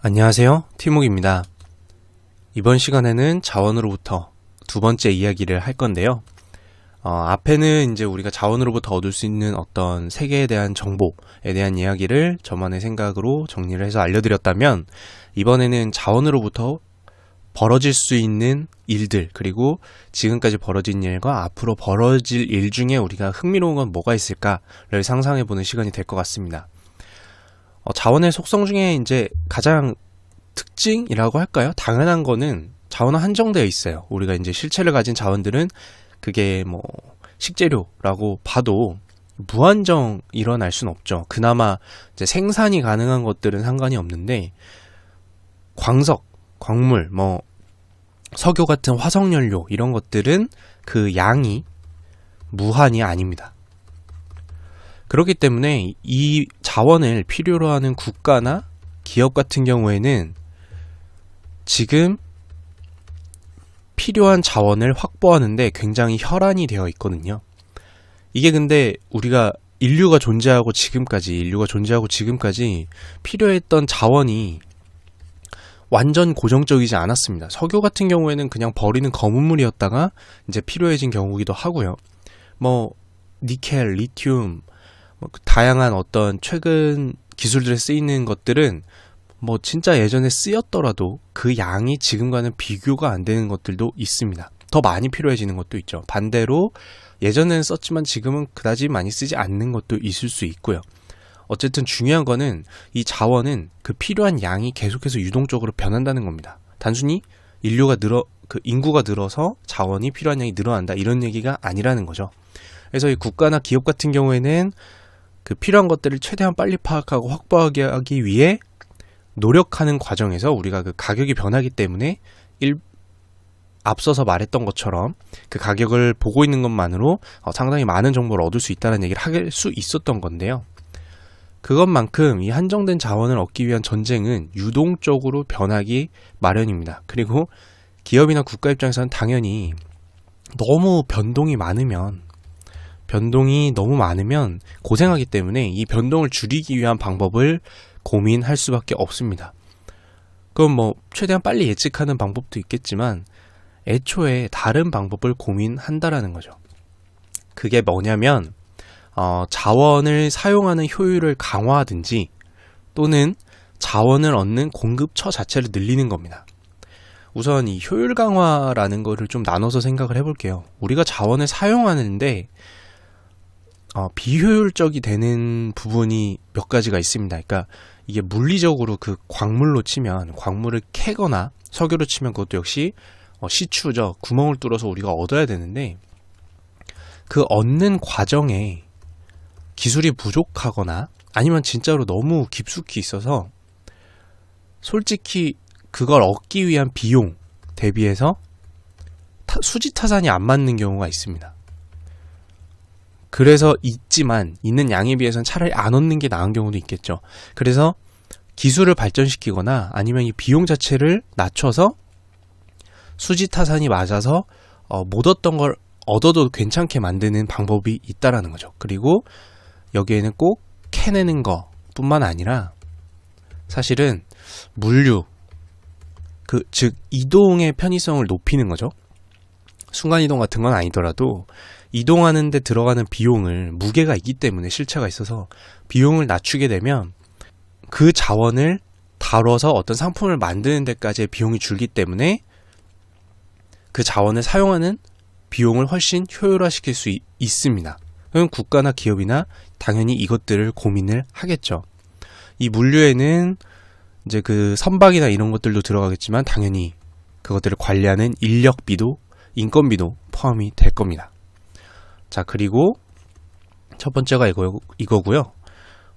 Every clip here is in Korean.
안녕하세요. 티목입니다. 이번 시간에는 자원으로부터 두 번째 이야기를 할 건데요. 어, 앞에는 이제 우리가 자원으로부터 얻을 수 있는 어떤 세계에 대한 정보에 대한 이야기를 저만의 생각으로 정리를 해서 알려드렸다면, 이번에는 자원으로부터 벌어질 수 있는 일들, 그리고 지금까지 벌어진 일과 앞으로 벌어질 일 중에 우리가 흥미로운 건 뭐가 있을까를 상상해보는 시간이 될 것 같습니다. 어, 자원의 속성 중에 이제 가장 특징이라고 할까요? 당연한 거는 자원은 한정되어 있어요. 우리가 이제 실체를 가진 자원들은 그게 뭐 식재료라고 봐도 무한정 일어날 순 없죠. 그나마 이제 생산이 가능한 것들은 상관이 없는데 광석, 광물, 뭐 석유 같은 화석 연료 이런 것들은 그 양이 무한이 아닙니다. 그렇기 때문에 이 자원을 필요로 하는 국가나 기업 같은 경우에는 지금 필요한 자원을 확보하는데 굉장히 혈안이 되어 있거든요. 이게 근데 우리가 인류가 존재하고 지금까지, 인류가 존재하고 지금까지 필요했던 자원이 완전 고정적이지 않았습니다. 석유 같은 경우에는 그냥 버리는 검은 물이었다가 이제 필요해진 경우기도 하고요. 뭐, 니켈, 리튬, 뭐 다양한 어떤 최근 기술들에 쓰이는 것들은 뭐 진짜 예전에 쓰였더라도 그 양이 지금과는 비교가 안 되는 것들도 있습니다. 더 많이 필요해지는 것도 있죠. 반대로 예전에는 썼지만 지금은 그다지 많이 쓰지 않는 것도 있을 수 있고요. 어쨌든 중요한 거는 이 자원은 그 필요한 양이 계속해서 유동적으로 변한다는 겁니다. 단순히 인류가 늘어 그 인구가 늘어서 자원이 필요한 양이 늘어난다 이런 얘기가 아니라는 거죠. 그래서 이 국가나 기업 같은 경우에는 그 필요한 것들을 최대한 빨리 파악하고 확보하게 하기 위해 노력하는 과정에서 우리가 그 가격이 변하기 때문에 일, 앞서서 말했던 것처럼 그 가격을 보고 있는 것만으로 어, 상당히 많은 정보를 얻을 수 있다는 얘기를 할 수 있었던 건데요. 그것만큼 이 한정된 자원을 얻기 위한 전쟁은 유동적으로 변하기 마련입니다. 그리고 기업이나 국가 입장에서는 당연히 너무 변동이 많으면 변동이 너무 많으면 고생하기 때문에 이 변동을 줄이기 위한 방법을 고민할 수밖에 없습니다. 그럼 뭐 최대한 빨리 예측하는 방법도 있겠지만 애초에 다른 방법을 고민한다라는 거죠. 그게 뭐냐면 어, 자원을 사용하는 효율을 강화하든지 또는 자원을 얻는 공급처 자체를 늘리는 겁니다. 우선 이 효율 강화라는 거를 좀 나눠서 생각을 해볼게요. 우리가 자원을 사용하는데 어, 비효율적이 되는 부분이 몇 가지가 있습니다. 그러니까 이게 물리적으로 그 광물로 치면 광물을 캐거나 석유로 치면 그것도 역시 어, 시추죠. 구멍을 뚫어서 우리가 얻어야 되는데 그 얻는 과정에 기술이 부족하거나 아니면 진짜로 너무 깊숙이 있어서 솔직히 그걸 얻기 위한 비용 대비해서 타, 수지 타산이 안 맞는 경우가 있습니다. 그래서 있지만 있는 양에 비해서는 차라리 안 얻는 게 나은 경우도 있겠죠. 그래서 기술을 발전시키거나 아니면 이 비용 자체를 낮춰서 수지 타산이 맞아서 어, 못 얻던 걸 얻어도 괜찮게 만드는 방법이 있다라는 거죠. 그리고 여기에는 꼭 캐내는 것뿐만 아니라 사실은 물류 그 즉 이동의 편의성을 높이는 거죠. 순간 이동 같은 건 아니더라도 이동하는데 들어가는 비용을 무게가 있기 때문에 실체가 있어서 비용을 낮추게 되면 그 자원을 다뤄서 어떤 상품을 만드는 데까지의 비용이 줄기 때문에 그 자원을 사용하는 비용을 훨씬 효율화시킬 수 있, 있습니다. 그럼 국가나 기업이나 당연히 이것들을 고민을 하겠죠. 이 물류에는 이제 그 선박이나 이런 것들도 들어가겠지만 당연히 그것들을 관리하는 인력비도 인건비도 포함이 될 겁니다. 자, 그리고 첫 번째가 이거, 이거고요.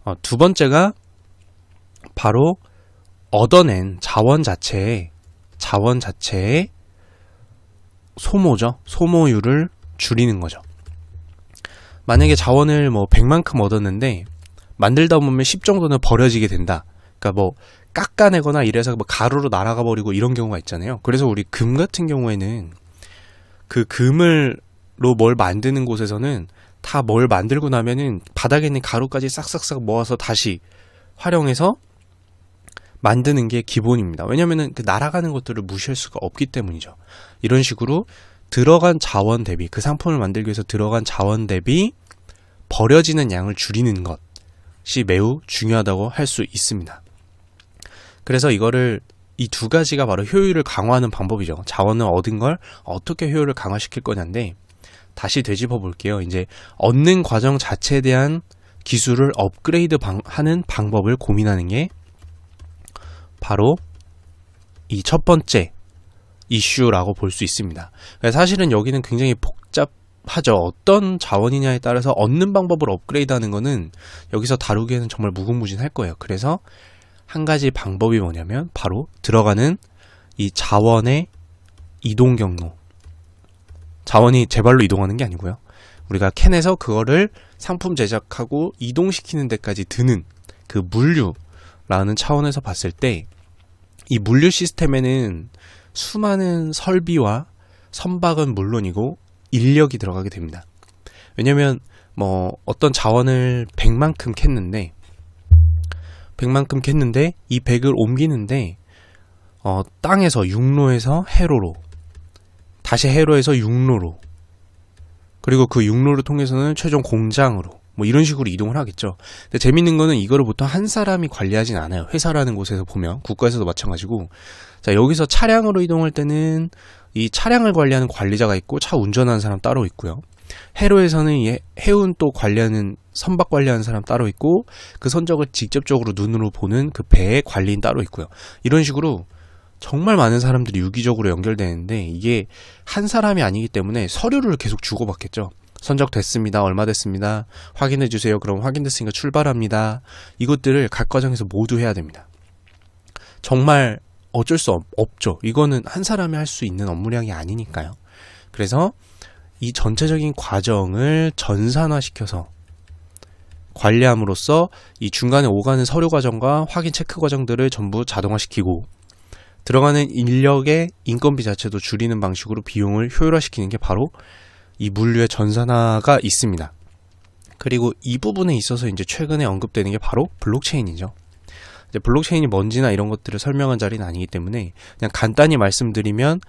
어, 두 번째가 바로 얻어낸 자원 자체의 자원 자체의 소모죠. 소모율을 줄이는 거죠. 만약에 자원을 뭐 100만큼 얻었는데 만들다 보면 10 정도는 버려지게 된다. 그러니까 뭐 깎아내거나 이래서 뭐 가루로 날아가 버리고 이런 경우가 있잖아요. 그래서 우리 금 같은 경우에는 그 금을 로 뭘 만드는 곳에서는 다 뭘 만들고 나면은 바닥에 있는 가루까지 싹싹싹 모아서 다시 활용해서 만드는 게 기본입니다. 왜냐면은 그 날아가는 것들을 무시할 수가 없기 때문이죠. 이런 식으로 들어간 자원 대비 그 상품을 만들기 위해서 들어간 자원 대비 버려지는 양을 줄이는 것이 매우 중요하다고 할 수 있습니다. 그래서 이거를 이 두 가지가 바로 효율을 강화하는 방법이죠. 자원을 얻은 걸 어떻게 효율을 강화시킬 거냐인데 다시 되짚어 볼게요. 이제 얻는 과정 자체에 대한 기술을 업그레이드 방- 하는 방법을 고민하는 게 바로 이 첫 번째 이슈라고 볼 수 있습니다. 사실은 여기는 굉장히 복잡하죠. 어떤 자원이냐에 따라서 얻는 방법을 업그레이드 하는 거는 여기서 다루기에는 정말 무궁무진할 거예요. 그래서 한 가지 방법이 뭐냐면 바로 들어가는 이 자원의 이동 경로. 자원이 제 발로 이동하는 게 아니고요. 우리가 캔에서 그거를 상품 제작하고 이동시키는 데까지 드는 그 물류라는 차원에서 봤을 때 이 물류 시스템에는 수많은 설비와 선박은 물론이고 인력이 들어가게 됩니다. 왜냐면 뭐 어떤 자원을 100만큼 캤는데 100만큼 캤는데 이 100을 옮기는데 어, 땅에서 육로에서 해로로 다시 해로에서 육로로 그리고 그 육로를 통해서는 최종 공장으로 뭐 이런 식으로 이동을 하겠죠. 근데 재밌는 거는 이거를 보통 한 사람이 관리하진 않아요. 회사라는 곳에서 보면 국가에서도 마찬가지고 자 여기서 차량으로 이동할 때는 이 차량을 관리하는 관리자가 있고 차 운전하는 사람 따로 있고요. 해로에서는 이 해- 해운 또 관리하는 선박 관리하는 사람 따로 있고 그 선적을 직접적으로 눈으로 보는 그 배의 관리인 따로 있고요. 이런 식으로 정말 많은 사람들이 유기적으로 연결되는데 이게 한 사람이 아니기 때문에 서류를 계속 주고받겠죠. 선적됐습니다. 얼마 됐습니다. 확인해 주세요. 그럼 확인됐으니까 출발합니다. 이것들을 각 과정에서 모두 해야 됩니다. 정말 어쩔 수 없, 없죠. 이거는 한 사람이 할 수 있는 업무량이 아니니까요. 그래서 이 전체적인 과정을 전산화시켜서 관리함으로써 이 중간에 오가는 서류 과정과 확인 체크 과정들을 전부 자동화시키고 들어가는 인력의 인건비 자체도 줄이는 방식으로 비용을 효율화시키는 게 바로 이 물류의 전산화가 있습니다. 그리고 이 부분에 있어서 이제 최근에 언급되는 게 바로 블록체인이죠. 이제 블록체인이 뭔지나 이런 것들을 설명한 자리는 아니기 때문에 그냥 간단히 말씀드리면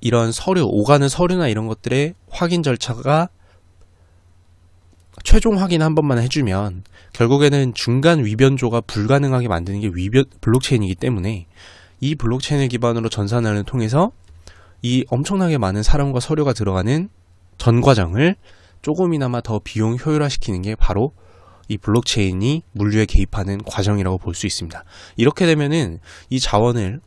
이런 서류, 오가는 서류나 이런 것들의 확인 절차가 최종 확인 한 번만 해주면 결국에는 중간 위변조가 불가능하게 만드는 게 위변 블록체인이기 때문에 이 블록체인을 기반으로 전산화를 통해서 이 엄청나게 많은 사람과 서류가 들어가는 전 과정을 조금이나마 더 비용 효율화시키는 게 바로 이 블록체인이 물류에 개입하는 과정이라고 볼 수 있습니다. 이렇게 되면은 이 자원을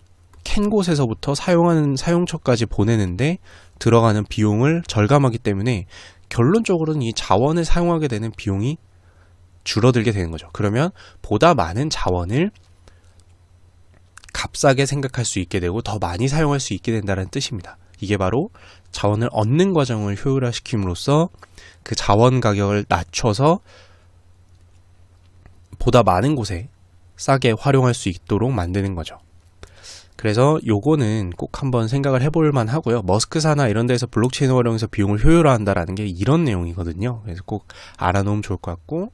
캔 곳에서부터 사용하는 사용처까지 보내는데 들어가는 비용을 절감하기 때문에 결론적으로는 이 자원을 사용하게 되는 비용이 줄어들게 되는 거죠. 그러면 보다 많은 자원을 값싸게 생각할 수 있게 되고 더 많이 사용할 수 있게 된다는 뜻입니다. 이게 바로 자원을 얻는 과정을 효율화시킴으로써 그 자원 가격을 낮춰서 보다 많은 곳에 싸게 활용할 수 있도록 만드는 거죠. 그래서 요거는 꼭 한번 생각을 해볼 만 하고요. 머스크사나 이런 데서 블록체인 활용해서 비용을 효율화한다라는 게 이런 내용이거든요. 그래서 꼭 알아놓으면 좋을 것 같고